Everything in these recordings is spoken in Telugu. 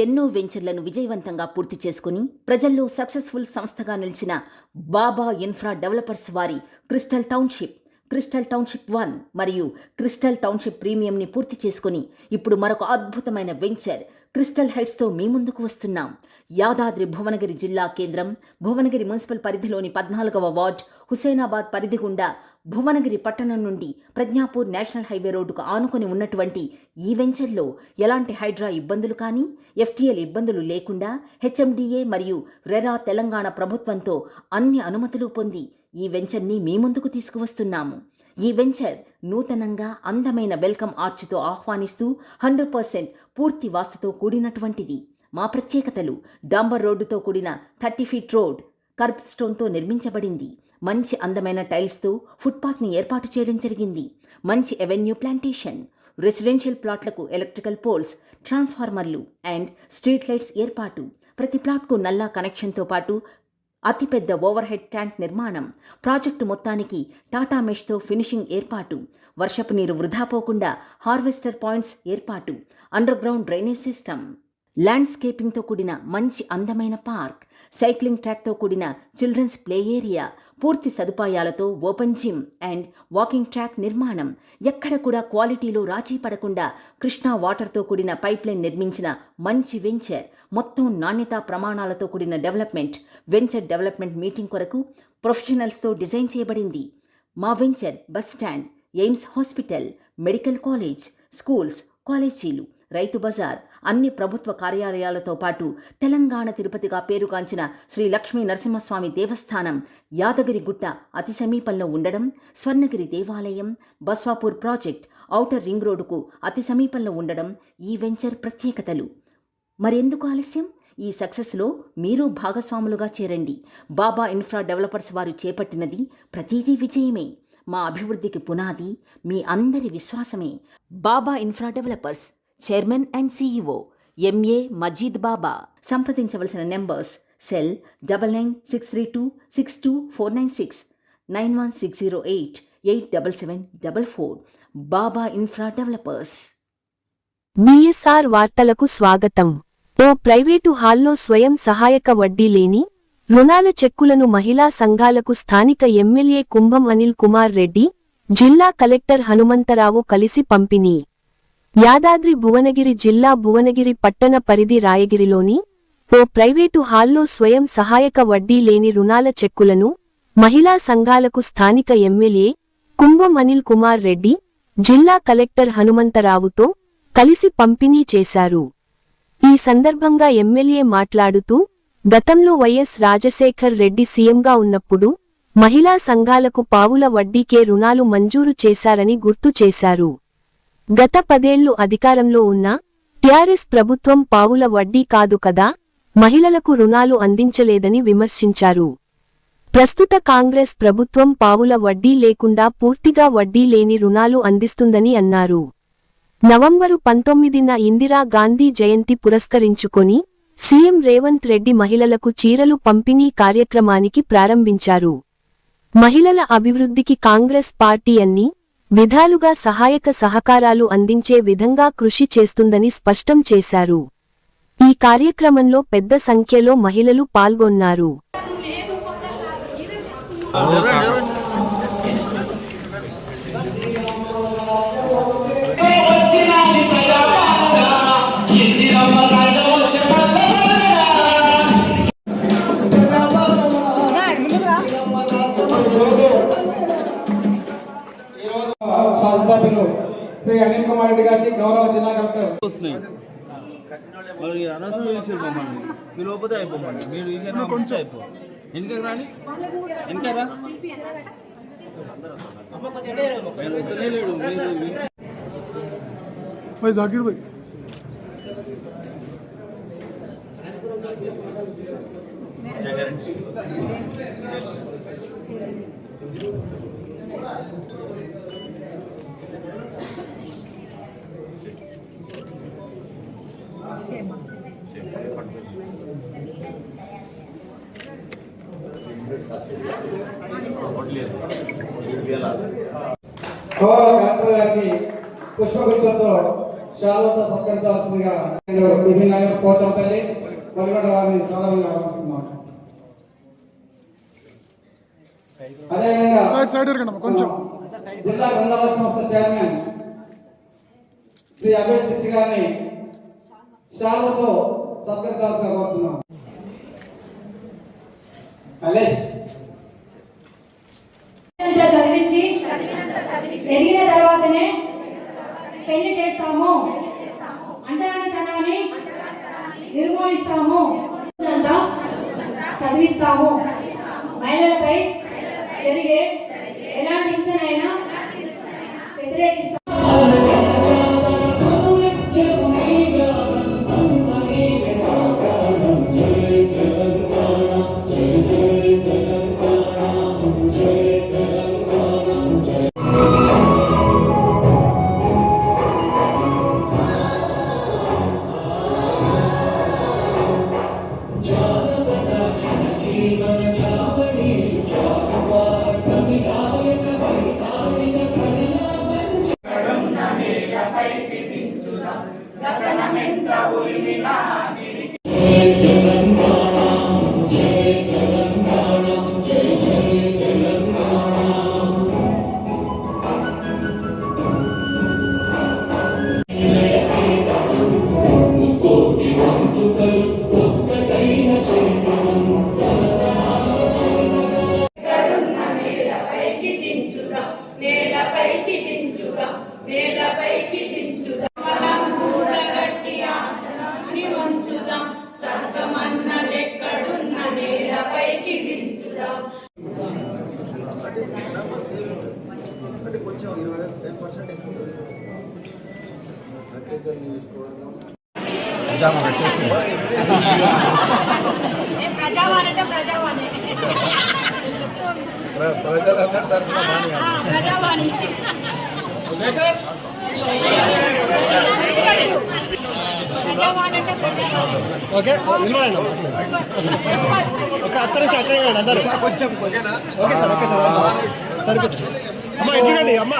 ఎన్నో వెంచర్లను విజయవంతంగా పూర్తి చేసుకుని ప్రజల్లో సక్సెస్ఫుల్ సంస్థగా నిలిచిన బాబా ఇన్ఫ్రా డెవలపర్స్ వారి crystal township crystal township one మరియు క్రిస్టల్ టౌన్షిప్ ప్రీమియంని పూర్తి చేసుకుని ఇప్పుడు మరొక అద్భుతమైన వెంచర్ క్రిస్టల్ హైట్స్తో మీ ముందుకు వస్తున్నాం. యాదాద్రి భువనగిరి జిల్లా కేంద్రం భువనగిరి మున్సిపల్ పరిధిలోని పద్నాలుగవ వార్డ్ హుసేనాబాద్ పరిధి గుండా భువనగిరి పట్టణం నుండి ప్రజ్ఞాపూర్ నేషనల్ హైవే రోడ్డుకు ఆనుకొని ఉన్నటువంటి ఈ వెంచర్లో ఎలాంటి హైడ్రా ఇబ్బందులు కానీ ఎఫ్టీఎల్ ఇబ్బందులు లేకుండా హెచ్ఎండిఏ మరియు రెరా తెలంగాణ ప్రభుత్వంతో అన్ని అనుమతులు పొంది ఈ వెంచర్ని మీ ముందుకు తీసుకువస్తున్నాము. ఈ వెంచర్ నూతనంగా అందమైన వెల్కమ్ ఆర్చ్తో ఆహ్వానిస్తూ హండ్రెడ్ పర్సెంట్ పూర్తి వాస్తుతో కూడినటువంటిది. మా ప్రత్యేకతలు డాంబర్ రోడ్డుతో కూడిన థర్టీ ఫీట్ రోడ్ కర్బ్ స్టోన్తో నిర్మించబడింది. మంచి అందమైన టైల్స్తో ఫుట్పాత్ని ఏర్పాటు చేయడం జరిగింది. మంచి ఎవెన్యూ ప్లాంటేషన్ రెసిడెన్షియల్ ప్లాట్లకు ఎలక్ట్రికల్ పోల్స్ ట్రాన్స్ఫార్మర్లు అండ్ స్ట్రీట్ లైట్స్ ఏర్పాటు. ప్రతి ప్లాట్కు నల్లా కనెక్షన్తో పాటు అతిపెద్ద ఓవర్ హెడ్ ట్యాంక్ నిర్మాణం. ప్రాజెక్టు మొత్తానికి టాటా మెష్తో ఫినిషింగ్ ఏర్పాటు. వర్షపు నీరు వృధా పోకుండా హార్వెస్టర్ పాయింట్స్ ఏర్పాటు. Under ground drainage system. ల్యాండ్స్కేపింగ్తో కూడిన మంచి అందమైన పార్క్. సైక్లింగ్ ట్రాక్తో కూడిన చిల్డ్రన్స్ ప్లే ఏరియా పూర్తి సదుపాయాలతో open gym and walking track నిర్మాణం. ఎక్కడ కూడా క్వాలిటీలో రాజీ పడకుండా కృష్ణా వాటర్తో కూడిన పైప్లైన్ నిర్మించిన మంచి వెంచర్ మొత్తం నాణ్యతా ప్రమాణాలతో కూడిన డెవలప్మెంట్ వెంచర్ డెవలప్మెంట్ మీటింగ్ కొరకు ప్రొఫెషనల్స్తో డిజైన్ చేయబడింది. మా venture bus stand AIIMS hospital medical college schools కాలేజీలు రైతు బజార్ అన్ని ప్రభుత్వ కార్యాలయాలతో పాటు తెలంగాణ తిరుపతిగా పేరుగాంచిన శ్రీ లక్ష్మీ నరసింహస్వామి దేవస్థానం యాదగిరిగుట్ట అతి సమీపంలో ఉండడం స్వర్ణగిరి దేవాలయం బస్వాపూర్ ప్రాజెక్ట్ ఔటర్ రింగ్ రోడ్డుకు అతి సమీపంలో ఉండడం ఈ వెంచర్ ప్రత్యేకతలు. మరెందుకు ఆలస్యం? ఈ సక్సెస్లో మీరు భాగస్వాములుగా చేరండి. బాబా ఇన్ఫ్రా డెవలపర్స్ వారు చేపట్టినది ప్రతిదీ విజయమే. మా అభివృద్ధికి పునాది మీ అందరి విశ్వాసమే. Baba infra developers chairman and CEO M A Majeed Baba. సంప్రదించవలసిన numbers cell double nine six three two six two four nine six nine one six zero eight eight double seven double four. Baba infra developers. BSR వార్తలకు స్వాగతం. ఓ ప్రైవేటు హాల్లో స్వయం సహాయక వడ్డీ లేని రుణాల చెక్కులను మహిళా సంఘాలకు స్థానిక ఎమ్మెల్యే కుంభం అనిల్ కుమార్ రెడ్డి జిల్లా కలెక్టర్ హనుమంతరావు కలిసి పంపిణీ. యాదాద్రి భువనగిరి జిల్లా భువనగిరి పట్టణ పరిధి రాయగిరిలోని ఓ ప్రైవేటు హాల్లో స్వయం సహాయక వడ్డీ లేని రుణాల చెక్కులను మహిళా సంఘాలకు స్థానిక ఎమ్మెల్యే కుంభం అనిల్ కుమార్ రెడ్డి జిల్లా కలెక్టర్ హనుమంతరావుతో కలిసి పంపిణీ చేశారు. ఈ సందర్భంగా ఎమ్మెల్యే మాట్లాడుతూ గతంలో వైఎస్ రాజశేఖర్ రెడ్డి సీఎంగా ఉన్నప్పుడు మహిళా సంఘాలకు పావుల వడ్డీకే రుణాలు మంజూరు చేశారని గుర్తు చేశారు. గత పదేళ్ళు అధికారంలో ఉన్న టిఆర్ఎస్ ప్రభుత్వం పావుల వడ్డీ కాదు కదా మహిళలకు రుణాలు అందించలేదని విమర్శించారు. ప్రస్తుత కాంగ్రెస్ ప్రభుత్వం పావుల వడ్డీ లేకుండా పూర్తిగా వడ్డీ లేని రుణాలు అందిస్తుందని అన్నారు. నవంబరు పంతొమ్మిదిన ఇందిరా గాంధీ జయంతి పురస్కరించుకొని సీఎం రేవంత్ రెడ్డి మహిళలకు చీరలు పంపిణీ కార్యక్రమానికి ప్రారంభించారు. మహిళల అభివృద్ధికి కాంగ్రెస్ పార్టీ అన్ని విధాలుగా సహాయక సహకారాలు అందించే విధంగా కృషి చేస్తుందని స్పష్టం చేశారు. ఈ కార్యక్రమంలో పెద్ద సంఖ్యలో మహిళలు పాల్గొన్నారు. గౌరవ జిల్లా కలెక్టర్ వస్తున్నాయి మరి అనవసరం పిలిచారు మమ్మల్ని పిలవకపోతే అయిపోమండి మీరు విషయం కొంచెం అయిపో వెనకకి రాని వెనకరా మీరు వద్దనే లేడు మీరు भाई जाकिर भाई గౌరవ గారికి పుష్పగుచ్చంతో షాలోతో సత్కరించాల్సిందిగా నేను బిబిన్ నగర్ పోచంపల్లి వలిగొండ వారిని సాధారణంగా ఆహ్వానిస్తున్నాం అదేవిధంగా కొంచెం. జిల్లా గ్రంథాలయ సంస్థ చైర్మన్ శ్రీ అభయ్ శిష్య గారిని శాలతో సత్కరించాల్సిన కోరుతున్నాం అలే. చదివించి తర్వాతనే పెళ్ళి చేస్తాము. అంటరానితనాన్ని నిర్మూలిస్తాము. అంతా చదివిస్తాము. మహిళలపై జరిగే ఎలాంటి హింసనైనా ప్రజావాణి ప్రజావాణి ప్రజావాణి ప్రజావాణి అంటే ప్రజావాణి ఓకే నిలబడండి ఒక అక్కడ నుంచి అక్కడ ఉండండి అందరూ కొంచెం ఓకే సార్ ఓకే సార్ సరిపోతుంది అమ్మ అమ్మ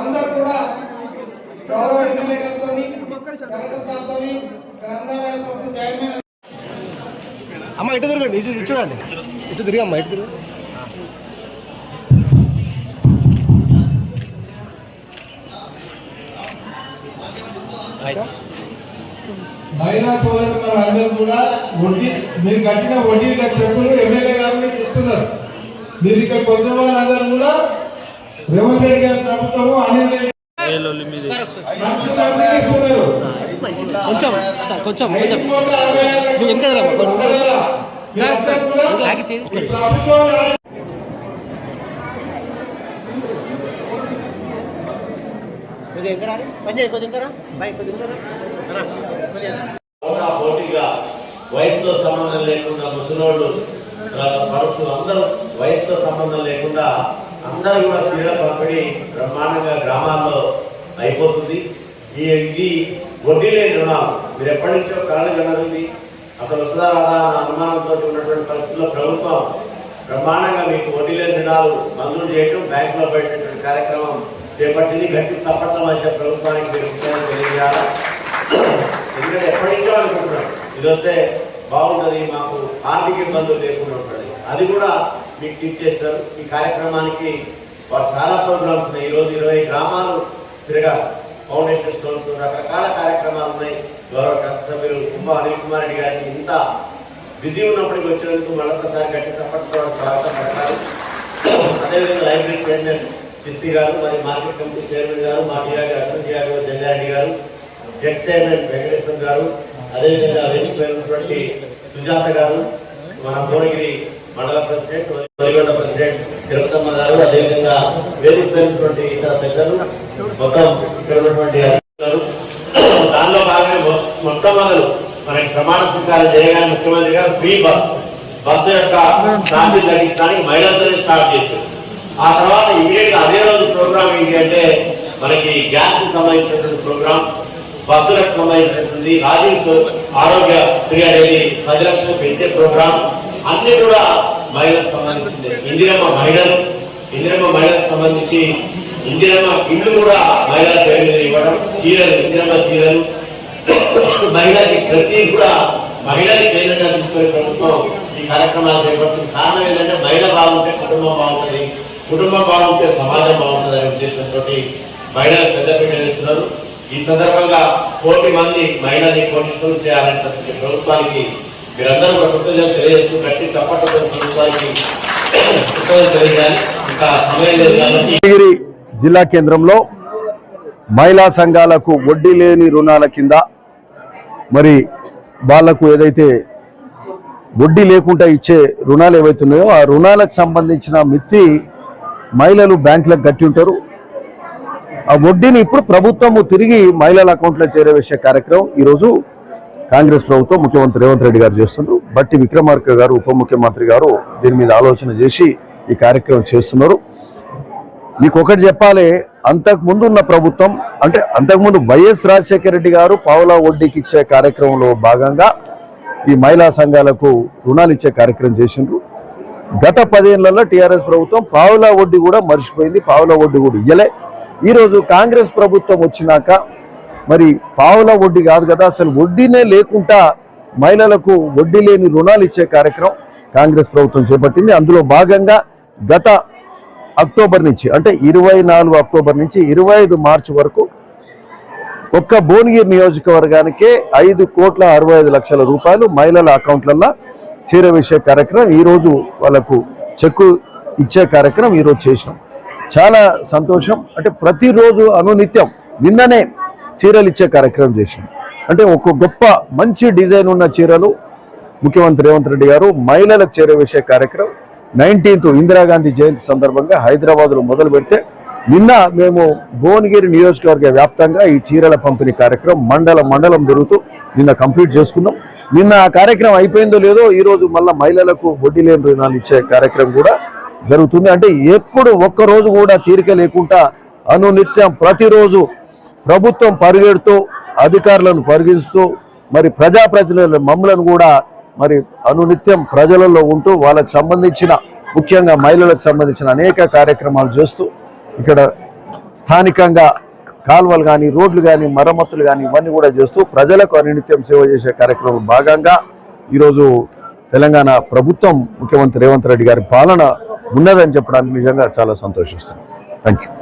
అందరూ కూడా గౌరవ అమ్మ ఇటు తిరగండి ఇటు చూడండి. ఇటు తిరిగి అమ్మ ఇటు తిరుగు. మహిళా సోదరులు అందరూ కూడా వడ్డీ మీరు కట్టిన వడ్డీ చెక్కులు ఎమ్మెల్యే గారికి ఇస్తున్నారు. మీరు ఇక్కడ కొంచెం వాళ్ళందరూ కూడా రేవంత్ రెడ్డి గారి ప్రభుత్వము అనిల్ రెడ్డి. కొంచెం సార్ కొంచెం కొంచెం. కోట్ల అరవై ఆరు లక్షల నువ్వు వెనకాల రా, కొంచెం. పోటీగా వయసుతో సంబంధం లేకుండా ముసలోళ్ళు తర్వాత పరుషులు అందరూ వయసుతో సంబంధం లేకుండా అందరూ కూడా క్రీడ పంపిణీ బ్రహ్మాండంగా గ్రామాల్లో అయిపోతుంది. ఈ ఇది వడ్డీ లేని రుణాలు మీరు ఎప్పటి నుంచో కళలు కనది అసలు వస్తుందా రాదా అన్న అనుమానంతో ఉన్నటువంటి పరిస్థితుల్లో ప్రభుత్వం బ్రహ్మాండంగా మీకు వడ్డీ లేని రుణాలు మంజూరు చేయటం బ్యాంకులో పెట్టినటువంటి కార్యక్రమం చేపట్టింది. గట్టి చప్పట్ల మధ్య ప్రభుత్వానికి మీరు ఎందుకంటే ఎప్పటి నుంచో అనుకుంటున్నాం. ఇది వస్తే బాగుంటుంది మాకు ఆర్థిక ఇబ్బందులు లేకుండా ఉంటుంది. అది కూడా మీకు టీచ్ చేస్తారు. ఈ కార్యక్రమానికి వారు చాలా ప్రోగ్రామ్స్ ఉన్నాయి. ఈరోజు ఇరవై గ్రామాలు తిరగాలి ఫౌండేషన్ స్టోన్స్ రకరకాల కార్యక్రమాలు ఉన్నాయి. గౌరవ సభ్యులు కుంభ అనిల్ కుమార్ రెడ్డి గారికి ఇంత బిజీ ఉన్నప్పటికీ వచ్చినందుకు మరొకసారి గట్టి చప్పట్లో స్వాగతం పడతారు అదేవిధంగా లైబ్రరీ చైర్మన్ చిస్తి గారు మరి మార్కెట్ కమిటీ చైర్మన్ గారు మా డిఆర్ గారు గారు జంగారెడ్డి గారు జడ్ చైర్మన్ వెంకటేశ్వర గారు అదేవిధంగా వేదిక సుజాత గారు మన భువనగిరి మండల ప్రెసిడెంట్ వరిగొండ ప్రెసిడెంట్ తిరుపతమ్మ గారు అదేవిధంగా వేదిక ఇతర పెద్దలు మొత్తం ఇక్కడ ఉన్నటువంటి అధికారులు. దానిలో భాగంగా మొట్టమొదలు మనకి ప్రమాణ స్వీకారం చేయగానే ముఖ్యమంత్రి గారు ఫ్రీ బస్ బస్సు యొక్క ఛార్జీలు తగ్గించడానికి మహిళలతోనే స్టార్ట్ చేశారు ఆ తర్వాత ఇమీడియట్ అదే రోజు ప్రోగ్రామ్ ఏంటి అంటే మనకి గ్యాస్కి సంబంధించినటువంటి ప్రోగ్రామ్ బస్సులకు సంబంధించినటువంటి రాజీవ్ ఆరోగ్య శ్రీ అనేది పది లక్షలు పెంచే ప్రోగ్రామ్ అన్ని కూడా మహిళలకు సంబంధించింది. ఇందిరమ్మ మహిళలు ఇందిరమ్మ మహిళలకు సంబంధించి ఇందిరమ్మ ఇల్లు కూడా మహిళా పేరు ఇవ్వడం చీరలు ఇందిరమ్మ చీరలు. మహిళకి ప్రతి కూడా మహిళని కేంద్రంగా తీసుకునే ప్రభుత్వం ఈ కార్యక్రమాలు చేపడుతుంది. కారణం ఏంటంటే మహిళ బాగుంటే కుటుంబం బాగుంటుంది. కుటుంబం బాగుంటే సమాజం బాగుంటుంది అనే ఉద్దేశంతో మహిళలు పెద్దపీట వేస్తున్నారు. ఈ సందర్భంగా కోటి మంది మహిళల్ని కోటి చేయాలంటే ప్రభుత్వానికి మీరందరూ కూడా కృతజ్ఞతలు తెలియజేస్తూ గట్టి చప్పట్లతో ప్రభుత్వానికి కృతజ్ఞతలు తెలియజేయాలి. ఇంకా సమయం లేదు కాబట్టి జిల్లా కేంద్రంలో మహిళా సంఘాలకు వడ్డీ లేని రుణాల కింద మరి వాళ్ళకు ఏదైతే వడ్డీ లేకుండా ఇచ్చే రుణాలు ఏవైతున్నాయో ఆ రుణాలకు సంబంధించిన మిత్తి మహిళలు బ్యాంకులకు కట్టి ఉంటారు. ఆ వడ్డీని ఇప్పుడు ప్రభుత్వము తిరిగి మహిళల అకౌంట్లో చేరవేసే కార్యక్రమం ఈరోజు కాంగ్రెస్ ప్రభుత్వం ముఖ్యమంత్రి రేవంత్ రెడ్డి గారు చేస్తున్నారు. బట్టి విక్రమార్క గారు ఉప ముఖ్యమంత్రి గారు దీని మీద ఆలోచన చేసి ఈ కార్యక్రమం చేస్తున్నారు. మీకు ఒకటి చెప్పాలి అంతకుముందు ఉన్న ప్రభుత్వం అంటే అంతకుముందు వైఎస్ రాజశేఖర రెడ్డి గారు పావులా వడ్డీకి ఇచ్చే కార్యక్రమంలో భాగంగా ఈ మహిళా సంఘాలకు రుణాలు ఇచ్చే కార్యక్రమం చేసిండ్రు. గత పదేళ్ళలో టీఆర్ఎస్ ప్రభుత్వం పావులా వడ్డీ కూడా మర్చిపోయింది పావులా వడ్డీ కూడా ఇయ్యలే. ఈరోజు కాంగ్రెస్ ప్రభుత్వం వచ్చినాక మరి పావుల వడ్డీ కాదు కదా అసలు వడ్డీనే లేకుండా మహిళలకు వడ్డీ లేని రుణాలు ఇచ్చే కార్యక్రమం కాంగ్రెస్ ప్రభుత్వం చేపట్టింది. అందులో భాగంగా గత అక్టోబర్ నుంచి అంటే ఇరవై నాలుగు అక్టోబర్ నుంచి ఇరవై ఐదు మార్చి వరకు ఒక్క భువనగిరి నియోజకవర్గానికే ఐదు కోట్ల అరవై ఐదు లక్షల రూపాయలు మహిళల అకౌంట్లలో చేరవేసే కార్యక్రమం ఈరోజు వాళ్ళకు చెక్కు ఇచ్చే కార్యక్రమం ఈరోజు చేసినాం. చాలా సంతోషం. అంటే ప్రతిరోజు అనునిత్యం నిన్ననే చీరలు ఇచ్చే కార్యక్రమం చేసాం అంటే ఒక గొప్ప మంచి డిజైన్ ఉన్న చీరలు ముఖ్యమంత్రి రేవంత్ రెడ్డి గారు మహిళలకు చేరవేసే కార్యక్రమం. నైన్టీన్త్ ఇందిరాగాంధీ జయంతి సందర్భంగా హైదరాబాద్లో మొదలు పెడితే నిన్న మేము భువనగిరి నియోజకవర్గ వ్యాప్తంగా ఈ చీరల పంపిణీ కార్యక్రమం మండలం మండలం జరుగుతూ నిన్న కంప్లీట్ చేసుకున్నాం. నిన్న ఆ కార్యక్రమం అయిపోయిందో లేదో ఈరోజు మళ్ళీ మహిళలకు వడ్డీ లేని రుణాలు ఇచ్చే కార్యక్రమం కూడా జరుగుతుంది. అంటే ఎప్పుడు ఒక్క రోజు కూడా తీరిక లేకుండా అనునిత్యం ప్రతిరోజు ప్రభుత్వం పరిగెడుతూ అధికారులను పరిగెడుస్తూ మరి ప్రజాప్రతినిధుల మమ్మలను కూడా మరి అనునిత్యం ప్రజలలో ఉంటూ వాళ్ళకు సంబంధించిన ముఖ్యంగా మహిళలకు సంబంధించిన అనేక కార్యక్రమాలు చేస్తూ ఇక్కడ స్థానికంగా కాలువలు కానీ రోడ్లు కానీ మరమ్మతులు కానీ ఇవన్నీ కూడా చేస్తూ ప్రజలకు అనునిత్యం సేవ చేసే కార్యక్రమం భాగంగా ఈరోజు తెలంగాణ ప్రభుత్వం ముఖ్యమంత్రి రేవంత్ రెడ్డి గారి పాలన ఉన్నదని చెప్పడానికి నిజంగా చాలా సంతోషిస్తున్నాను థ్యాంక్ యూ